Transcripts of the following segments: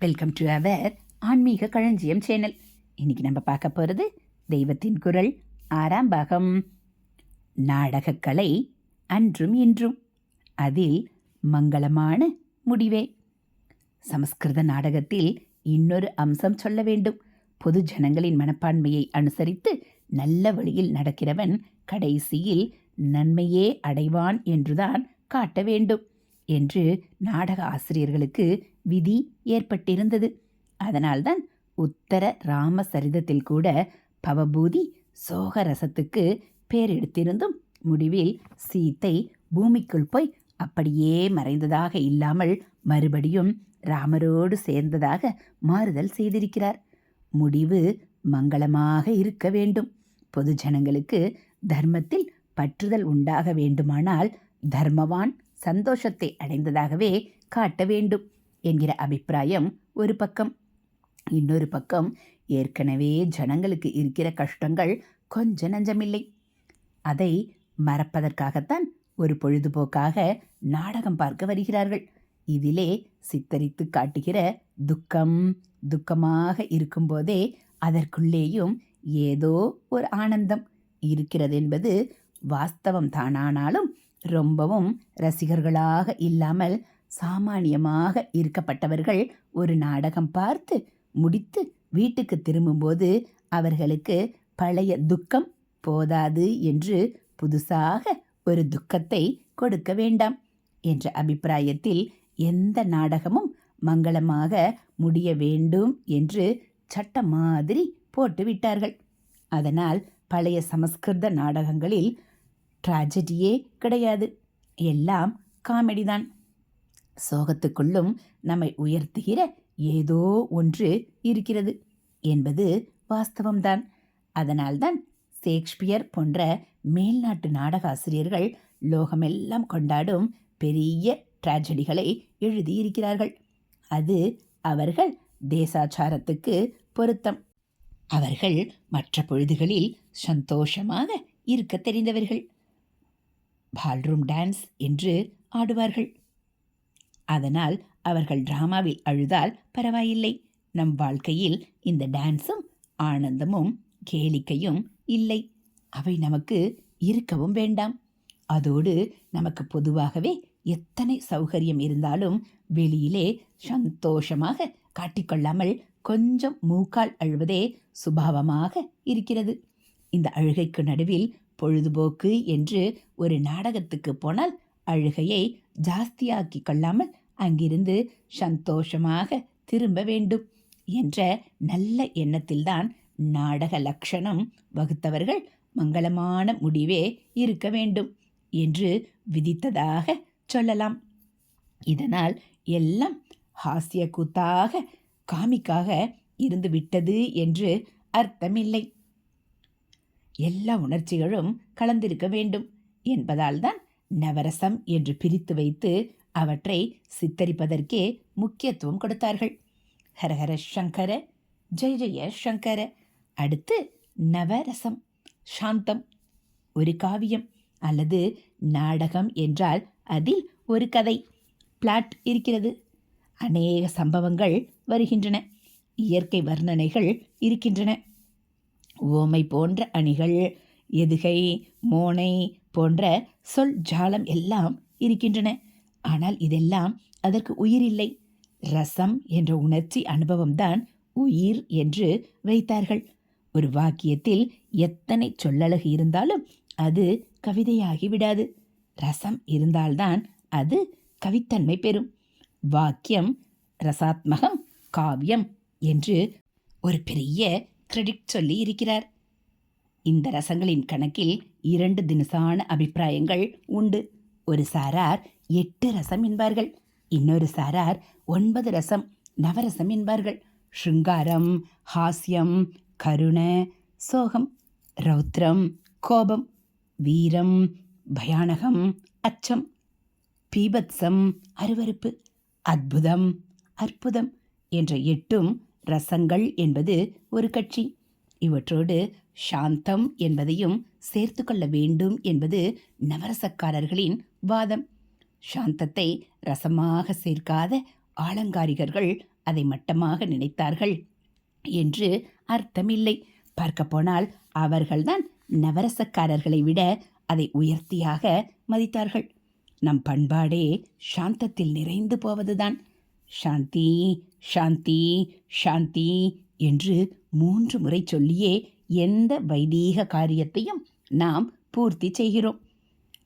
Welcome to our ஆன்மீக களஞ்சியம் channel இன்னைக்கு நம்ம பார்க்க போகிறது தெய்வத்தின் குரல் ஆறாம் பாகம் நாடகக்கலை அன்றும் இன்றும். அதில் மங்களமான முடிவே. சமஸ்கிருத நாடகத்தில் இன்னொரு அம்சம் சொல்ல வேண்டும். பொது ஜனங்களின் மனப்பான்மையை அனுசரித்து நல்ல வழியில் நடக்கிறவன் கடைசியில் நன்மையே அடைவான் என்றுதான் காட்ட வேண்டும் என்று நாடக ஆசிரியர்களுக்கு விதி ஏற்பட்டிருந்தது. அதனால்தான் உத்தர ராம சரிதத்தில் கூட பவபூதி சோகரசத்துக்கு பேர் எடுத்திருந்தும் முடிவில் சீத்தை பூமிக்குள் போய் அப்படியே மறைந்ததாக இல்லாமல் மறுபடியும் ராமரோடு சேர்ந்ததாக மாறுதல் செய்திருக்கிறார். முடிவு மங்களமாக இருக்க வேண்டும். பொது ஜனங்களுக்கு தர்மத்தில் பற்றுதல் உண்டாக வேண்டுமானால் தர்மவான் சந்தோஷத்தை அடைந்ததாகவே காட்ட வேண்டும். என்கிற அபிப்பிராயம் ஒரு பக்கம். இன்னொரு பக்கம் ஏற்கனவே ஜனங்களுக்கு இருக்கிற கஷ்டங்கள் கொஞ்ச நஞ்சமில்லை. அதை மறப்பதற்காகத்தான் ஒரு பொழுதுபோக்காக நாடகம் பார்க்க வருகிறார்கள். இதிலே சித்தரித்து காட்டுகிற துக்கம் துக்கமாக இருக்கும்போதே அதற்குள்ளேயும் ஏதோ ஒரு ஆனந்தம் இருக்கிறது என்பது வாஸ்தவம் தானானாலும் ரொம்பவும் ரசிகர்களாக இல்லாமல் சாமானியமாக இருக்கப்பட்டவர்கள் ஒரு நாடகம் பார்த்து முடித்து வீட்டுக்கு திரும்பும்போது அவர்களுக்கு பழைய துக்கம் போதாது என்று புதுசாக ஒரு துக்கத்தை கொடுக்க வேண்டாம் என்ற அபிப்பிராயத்தில் எந்த நாடகமும் மங்களமாக முடிய வேண்டும் என்று சட்ட மாதிரி போட்டுவிட்டார்கள் அதனால் பழைய சமஸ்கிருத நாடகங்களில் ட்ராஜடியே கிடையாது. எல்லாம் காமெடி தான். சோகத்துக்குள்ளும் நம்மை உயர்த்துகிற ஏதோ ஒன்று இருக்கிறது என்பது வாஸ்தவம்தான். அதனால்தான் ஷேக்ஸ்பியர் போன்ற மேல்நாட்டு நாடக ஆசிரியர்கள் லோகமெல்லாம் கொண்டாடும் பெரிய ட்ராஜடிகளை எழுதியிருக்கிறார்கள். அது அவர்கள் தேசாச்சாரத்துக்கு பொருத்தம். அவர்கள் மற்ற பொழுதுகளில் சந்தோஷமாக இருக்க தெரிந்தவர்கள். பால்ரூம் டான்ஸ் என்று ஆடுவார்கள். அதனால் அவர்கள் டிராமாவில் அழுதால் பரவாயில்லை. நம் வாழ்க்கையில் இந்த டான்ஸும் ஆனந்தமும் கேளிக்கையும் இல்லை. அவை நமக்கு இருக்கவும் வேண்டாம். அதோடு நமக்கு பொதுவாகவே எத்தனை சௌகரியம் இருந்தாலும் வெளியிலே சந்தோஷமாக காட்டிக்கொள்ளாமல் கொஞ்சம் மூக்கால் அழுவதே சுபாவமாக இருக்கிறது. இந்த அழுகைக்கு நடுவில் பொழுதுபோக்கு என்று ஒரு நாடகத்துக்கு போனால் அழுகையை ஜாஸ்தியாக்கி கொள்ளாமல் அங்கிருந்து சந்தோஷமாக திரும்ப வேண்டும் என்ற நல்ல எண்ணத்தில்தான் நாடக லட்சணம் வகுத்தவர்கள் மங்களமான முடிவே இருக்க வேண்டும் என்று விதித்ததாக சொல்லலாம். இதனால் எல்லாம் ஹாஸ்ய கூத்தாக காமிக்காக இருந்து விட்டது என்று அர்த்தமில்லை. எல்லா உணர்ச்சிகளும் கலந்திருக்க வேண்டும் என்பதால்தான் நவரசம் என்று பிரித்து வைத்து அவற்றை சித்தரிப்பதற்கே முக்கியத்துவம் கொடுத்தார்கள். ஹரஹர சங்கர ஜெய ஜெய சங்கர. அடுத்து நவரசம் சாந்தம் ஒரு காவியம் அல்லது நாடகம் என்றால் அதில் ஒரு கதை பிளாட் இருக்கிறது. அநேக சம்பவங்கள் வருகின்றன இயற்கை வர்ணனைகள் இருக்கின்றன. ஓமை போன்ற அணிகள் எதுகை மோனை போன்ற சொல் ஜாலம் எல்லாம் இருக்கின்றன. ஆனால் இதெல்லாம் அதற்கு உயிர் இல்லை. ரசம் என்ற உணர்ச்சி அனுபவம்தான் உயிர் என்று வைத்தார்கள். ஒரு வாக்கியத்தில் எத்தனை சொல்லழகு இருந்தாலும் அது கவிதையாகி விடாது ரசம் இருந்தால்தான் அது கவித்தன்மை பெறும். வாக்கியம் ரசாத்மகம் காவியம் என்று ஒரு பெரிய கிரெடிட் சொல்லி இருக்கிறார். இந்த ரசங்களின் கணக்கில் இரண்டு தினசான அபிப்பிராயங்கள் உண்டு. ஒரு சாரார் எட்டு ரசம் என்பார்கள். இன்னொரு சாரார் ஒன்பது ரசம் நவரசம் என்பார்கள். ஷிங்காரம் ஹாஸ்யம் கருண சோகம் ரௌத்ரம் கோபம் வீரம் பயானகம் அச்சம் பீபத்சம் அருவருப்பு அற்புதம் அற்புதம் என்ற எட்டும் ரசங்கள் என்பது ஒரு கட்சி. இவற்றோடு சாந்தம் என்பதையும் சேர்த்து கொள்ள வேண்டும் என்பது நவரசக்காரர்களின் வாதம். சாந்தத்தை ரசமாக சேர்க்காத ஆலங்காரிகர்கள் அதை மட்டமாக நினைத்தார்கள் என்று அர்த்தமில்லை. பார்க்கப்போனால் அவர்கள்தான் நவரசக்காரர்களை விட அதை உயர்த்தியாக மதித்தார்கள். நம் பண்பாடே சாந்தத்தில் நிறைந்து போவதுதான். சாந்தி சாந்தி சாந்தி என்று மூன்று முறை சொல்லியே எந்த வைதீக காரியத்தையும் நாம் பூர்த்தி செய்கிறோம்.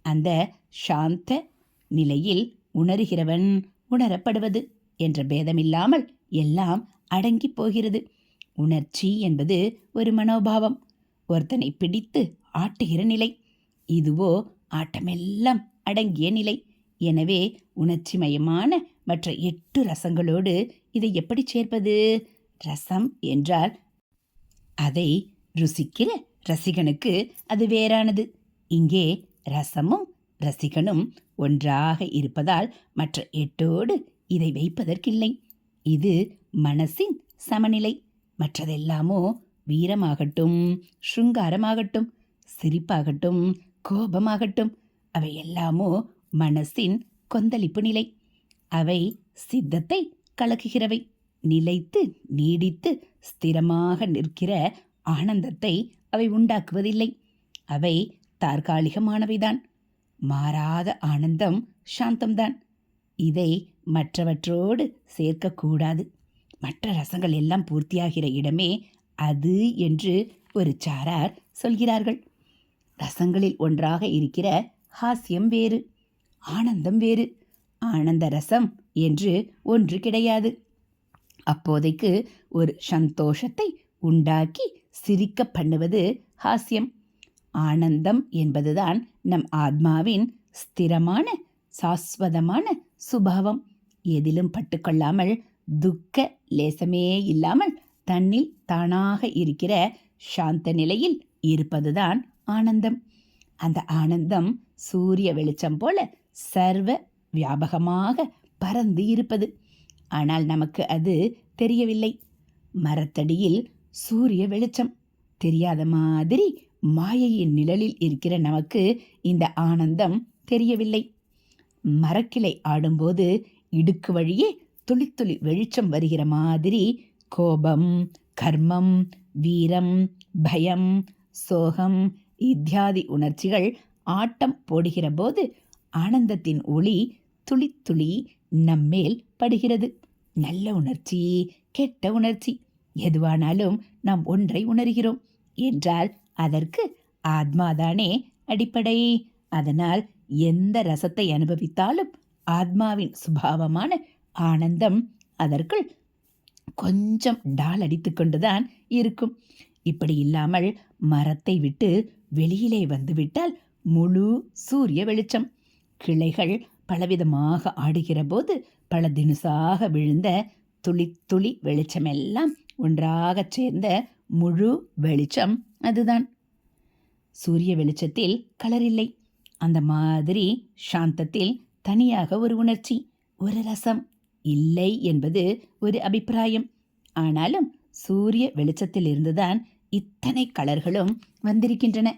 அந்த சாந்த நிலையில் உணர்கிறவன் உணரப்படுவது என்ற பேதமில்லாமல் எல்லாம் அடங்கி போகிறது. உணர்ச்சி என்பது ஒரு மனோபாவம். ஒருத்தனை பிடித்து ஆட்டுகிற நிலை. இதுவோ ஆட்டமெல்லாம் அடங்கிய நிலை. எனவே உணர்ச்சிமயமான மற்ற எட்டு ரசங்களோடு இதை எப்படி சேர்ப்பது? ரசம் என்றால் அதை ருசிக்கிற ரசிகனுக்கு அது வேறானது. இங்கே ரசமும் ரசிகனும் ஒன்றாக இருப்பதால் மற்ற எட்டோடு இதை வைப்பதற்கில்லை. இது மனசின் சமநிலை. மற்றதெல்லாமோ வீரமாகட்டும் ஷுங்காரமாகட்டும் சிரிப்பாகட்டும் கோபமாகட்டும் அவை எல்லாமோ மனசின் கொந்தளிப்பு நிலை. அவை சித்தத்தை கலக்குகிறவை. நிலைத்து நீடித்து ஸ்திரமாக நிற்கிற ஆனந்தத்தை அவை உண்டாக்குவதில்லை. அவை தற்காலிகமானவைதான். மாறாத ஆனந்தம் சாந்தம்தான். இதை மற்றவற்றோடு சேர்க்கக்கூடாது. மற்ற ரசங்கள் எல்லாம் பூர்த்தியாகிற இடமே அது என்று ஒரு சாரார் சொல்கிறார்கள். ரசங்களில் ஒன்றாக இருக்கிற ஹாஸ்யம் வேறு ஆனந்தம் வேறு ஆனந்த ரசம் என்று ஒன்று கிடையாது. அப்போதைக்கு ஒரு சந்தோஷத்தை உண்டாக்கி சிரிக்க பண்ணுவது ஹாஸ்யம். ஆனந்தம் என்பதுதான் நம் ஆத்மாவின் ஸ்திரமான சாஸ்வதமான சுபாவம். எதிலும் பட்டுக்கொள்ளாமல் துக்க லேசமே இல்லாமல் தன்னில் தானாக இருக்கிற சாந்த நிலையில் இருப்பதுதான் ஆனந்தம். அந்த ஆனந்தம் சூரிய வெளிச்சம் போல சர்வ வியாபகமாக பறந்து இருப்பது. ஆனால் நமக்கு அது தெரியவில்லை. மரத்தடியில் சூரிய வெளிச்சம். தெரியாத மாதிரி மாயையின் நிழலில் இருக்கிற நமக்கு இந்த ஆனந்தம் தெரியவில்லை. மரக்கிளை ஆடும்போது இடுக்கு வழியே துளி துளி வெளிச்சம் வருகிற மாதிரி கோபம் கர்மம் வீரம் பயம் சோகம் இத்தியாதி உணர்ச்சிகள் ஆட்டம் போடுகிற போது ஆனந்தத்தின் ஒளி துளி துளி நம்மேல் படுகிறது. நல்ல உணர்ச்சி கெட்ட உணர்ச்சி. எதுவானாலும் நாம் ஒன்றை உணர்கிறோம். என்றால் அதற்கு ஆத்மாதானே அடிப்படை. அதனால் எந்த ரசத்தை அனுபவித்தாலும் ஆத்மாவின் சுபாவமான ஆனந்தம் அதற்குள் கொஞ்சம் டால் அடித்து கொண்டுதான் இருக்கும். இப்படி இல்லாமல் மரத்தை விட்டு வெளியிலே வந்துவிட்டால் முழு சூரிய வெளிச்சம். கிளைகள் பலவிதமாக ஆடுகிற போது பல தினுசாக விழுந்த துளி துளி வெளிச்சமெல்லாம் ஒன்றாகச் சேர்ந்த முழு வெளிச்சம் அதுதான். சூரிய வெளிச்சத்தில் கலர் இல்லை. அந்த மாதிரி சாந்தத்தில் தனியாக ஒரு உணர்ச்சி ஒரு ரசம் இல்லை என்பது ஒரு அபிப்பிராயம். ஆனாலும் சூரிய வெளிச்சத்திலிருந்துதான் இத்தனை கலர்களும் வந்திருக்கின்றன.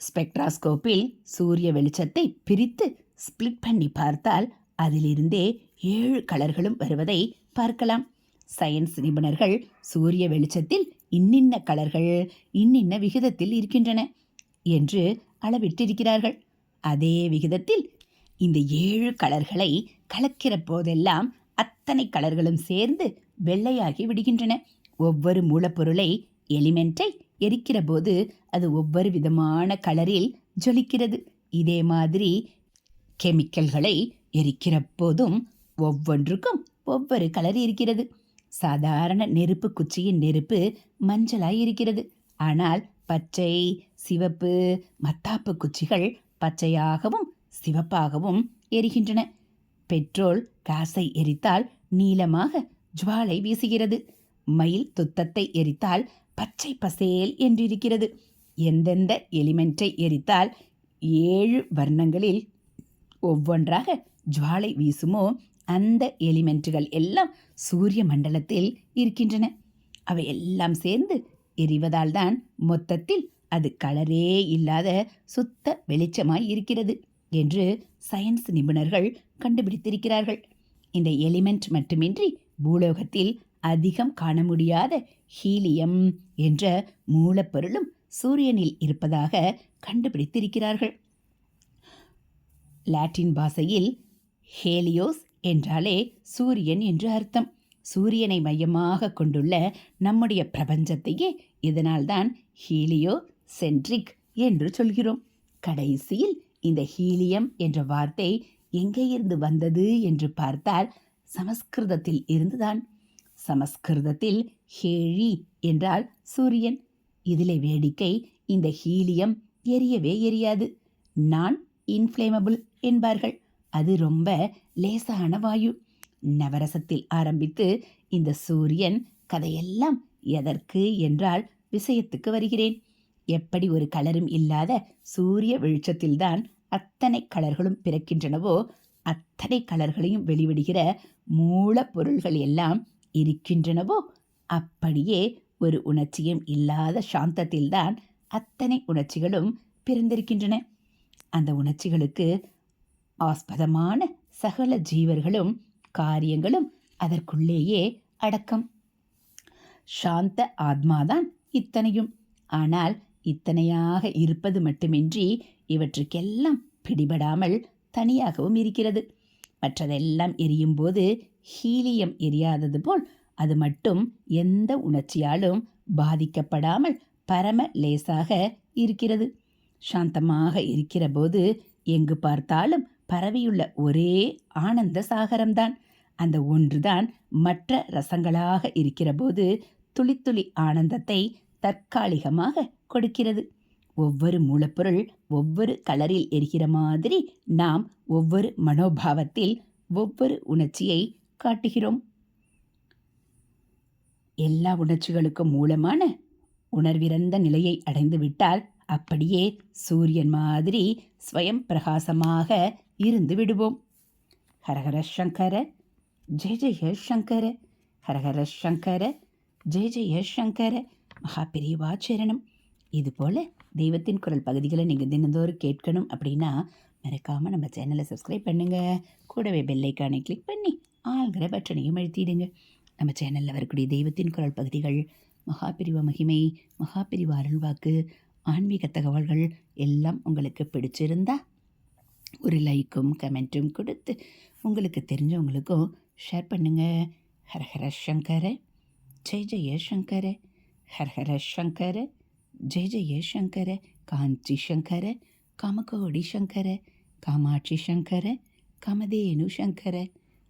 ஸ்பெக்ட்ராஸ்கோப்பில் சூரிய வெளிச்சத்தை பிரித்து ஸ்பிளிட் பண்ணி பார்த்தால் அதிலிருந்தே ஏழு கலர்களும் வருவதை பார்க்கலாம். சயின்ஸ் நிபுணர்கள் சூரிய வெளிச்சத்தில் இன்னின்ன கலர்கள் இன்னின்ன விகிதத்தில் இருக்கின்றன என்று அளவிட்டிருக்கிறார்கள். அதே விகிதத்தில் இந்த ஏழு கலர்களை கலக்கிற போதெல்லாம் அத்தனை கலர்களும் சேர்ந்து வெள்ளையாகி விடுகின்றன. ஒவ்வொரு மூலப்பொருளை எலிமெண்ட்டை எரிக்கிற போது அது ஒவ்வொரு விதமான கலரில் ஜொலிக்கிறது. இதே மாதிரி கெமிக்கல்களை எரிக்கிற போதும் ஒவ்வொன்றுக்கும் ஒவ்வொரு கலர் இருக்கிறது. சாதாரண நெருப்பு குச்சியின் நெருப்பு மஞ்சளாய் இருக்கிறது. ஆனால் பச்சை சிவப்பு மத்தாப்பு குச்சிகள் பச்சையாகவும் சிவப்பாகவும் எரிகின்றன. பெட்ரோல் காசை எரித்தால் நீளமாக ஜுவாலை வீசுகிறது. மயில் துத்தத்தை எரித்தால் பச்சை பசேல் என்றிருக்கிறது. எந்தெந்த எலிமெண்ட்டை எரித்தால் ஏழு வர்ணங்களில் ஒவ்வொன்றாக ஜுவாலை வீசுமோ அந்த எலிமெண்ட்டுகள் எல்லாம் சூரிய மண்டலத்தில் இருக்கின்றன. அவை எல்லாம் சேர்ந்து எரிவதால் தான் மொத்தத்தில் அது கலரே இல்லாத சுத்த வெளிச்சமாய் இருக்கிறது என்று சயின்ஸ் நிபுணர்கள் கண்டுபிடித்திருக்கிறார்கள். இந்த எலிமெண்ட் மட்டுமின்றி பூலோகத்தில் அதிகம் காண முடியாத ஹீலியம் என்ற மூலப்பொருளும் சூரியனில் இருப்பதாக கண்டுபிடித்திருக்கிறார்கள். லாட்டின் பாஷையில் ஹேலியோஸ் என்றாலே சூரியன் என்று அர்த்தம். சூரியனை மையமாக கொண்டுள்ள நம்முடைய பிரபஞ்சத்தையே இதனால்தான் ஹீலியோ சென்ட்ரிக் என்று சொல்கிறோம். கடைசியில் இந்த ஹீலியம் என்ற வார்த்தை எங்கே இருந்து வந்தது என்று பார்த்தால் சமஸ்கிருதத்தில் இருந்துதான். சமஸ்கிருதத்தில் ஹேழி என்றால் சூரியன். இதிலே வேடிக்கை இந்த ஹீலியம் எரியவே எரியாது. நான் இன்ஃப்ளேமபிள் என்பார்கள். அது ரொம்ப லேசான வாயு. நவரசத்தில் ஆரம்பித்து இந்த சூரியன் கதையெல்லாம் எதற்கு என்றால் விஷயத்துக்கு வருகிறேன். எப்படி ஒரு கலரும் இல்லாத சூரிய வெளிச்சத்தில்தான் அத்தனை கலர்களும் பிறக்கின்றனவோ அத்தனை கலர்களையும் வெளிவிடுகிற மூலப்பொருள்கள் எல்லாம் இருக்கின்றனவோ அப்படியே ஒரு உணர்ச்சியும் இல்லாத சாந்தத்தில்தான் அத்தனை உணர்ச்சிகளும் பிறந்திருக்கின்றன. அந்த உணர்ச்சிகளுக்கு ஆஸ்பதமான சகல ஜீவர்களும் காரியங்களும் அதற்குள்ளேயே அடக்கம். சாந்த ஆத்மாதான் இத்தனையும். ஆனால் இத்தனையாக இருப்பது மட்டுமின்றி இவற்றுக்கெல்லாம் பிடிபடாமல் தனியாகவும் இருக்கிறது. மற்றதெல்லாம் எரியும் போது ஹீலியம் எரியாதது போல் அது மட்டும் எந்த உணர்ச்சியாலும் பாதிக்கப்படாமல் பரம லேசாக இருக்கிறது. சாந்தமாக இருக்கிற போது எங்கு பார்த்தாலும் பரவியுள்ள ஒரே ஆனந்த சாகரம்தான். அந்த ஒன்றுதான் மற்ற ரசங்களாக இருக்கிறபோது துளித்துளி ஆனந்தத்தை தற்காலிகமாக கொடுக்கிறது. ஒவ்வொரு மூலப்பொருள் ஒவ்வொரு கலரில் எரிகிற மாதிரி நாம் ஒவ்வொரு மனோபாவத்தில் ஒவ்வொரு உணர்ச்சியை காட்டுகிறோம். எல்லா உணர்ச்சிகளுக்கும் மூலமான உணர்விறந்த நிலையை அடைந்துவிட்டால் அப்படியே சூரியன் மாதிரி ஸ்வயம் பிரகாசமாக இருந்து விடுவோம். ஹரஹர சங்கர ஜெய ஜெய சங்கர ஹரஹர சங்கர ஜெய ஜெய சங்கர மகாபிரிவா சரணம். இதுபோல் தெய்வத்தின் குரல் பகுதிகளை நீங்கள் தினந்தோறும் கேட்கணும் அப்படின்னா மறக்காமல் நம்ம சேனலை சப்ஸ்கிரைப் பண்ணுங்கள் கூடவே பெல்லைக்கானை கிளிக் பண்ணி ஆள்கிற பட்டனையும் அழுத்திடுங்க. நம்ம சேனலில் வரக்கூடிய தெய்வத்தின் குரல் பகுதிகள் மகாபிரிவ மகிமை மகாபிரிவ அருள்வாக்கு ஆன்மீக தகவல்கள் எல்லாம் உங்களுக்கு பிடிச்சிருந்தா ஒரு லைக்கும் கமெண்ட்டும் கொடுத்து உங்களுக்கு தெரிஞ்சவங்களுக்கும் ஷேர் பண்ணுங்கள் ஹரஹர சங்கர ஜெய் ஜெய சங்கர ஹரஹர சங்கர ஜெய் ஜெய சங்கர காஞ்சி சங்கர காமகோடி சங்கர காமாட்சி சங்கர காமதேனு சங்கர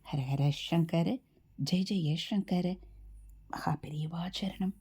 ஹரஹர சங்கர ஜெய் ஜெய சங்கர. மகாபெரியவாச்சரணம்